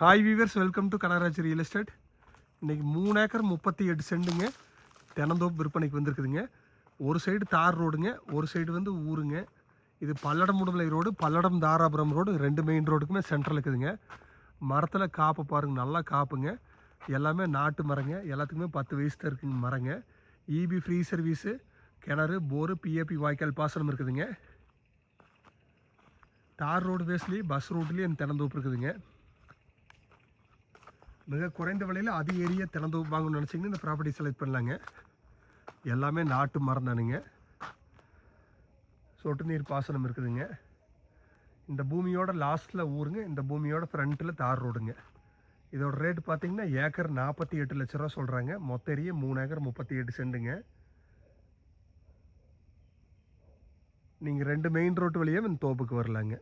Hi viewers welcome to Kanagaraj real estate இன்றைக்கி மூணு acre முப்பத்தி எட்டு செண்டுங்க. தெனந்தோப்பு விற்பனைக்கு வந்திருக்குதுங்க. ஒரு சைடு தார் ரோடுங்க ஒரு சைடு வந்து ஊருங்க. இது பல்லடம் முடுமலை ரோடு பல்லடம் தாராபுரம் ரோடு ரெண்டு மெயின் ரோடுக்குமே சென்டரில் இருக்குதுங்க. மரத்தில் காப்பு பாருங்க நல்லா காப்புங்க. எல்லாமே நாட்டு மரங்க எல்லாத்துக்குமே பத்து வயசு தான் இருக்குங்க மரங்க. இபி ஃப்ரீ சர்வீஸு கிணறு போரு பிஏபி வாய்க்கால் பாசனம் இருக்குதுங்க. தார் ரோடு பேஸ்லேயும் பஸ் ரூட்லேயும் தினந்தோப்பு இருக்குதுங்க. மிக குறைந்த விலையில் அதிக ஏரிய திறந்து வாங்கணும்னு நினச்சிங்கன்னா இந்த ப்ராப்பர்ட்டி செலக்ட் பண்ணலாங்க. எல்லாமே நாட்டு மரம் தானுங்க. சொட்டு நீர் பாசனம் இருக்குதுங்க. இந்த பூமியோட லாஸ்ட்டில் ஊருங்க. இந்த பூமியோட ஃப்ரண்ட்டில் தார் ரோடுங்க. இதோட ரேட் பார்த்தீங்கன்னா ஏக்கர் நாற்பத்தி எட்டு லட்ச ரூபா சொல்கிறாங்க மொத்த ஏரிய மூணு ஏக்கர் முப்பத்தி எட்டு சென்ட்டுங்க நீங்கள் ரெண்டு மெயின் ரோட்டு வழியாக இந்த தோப்புக்கு வரலாங்க.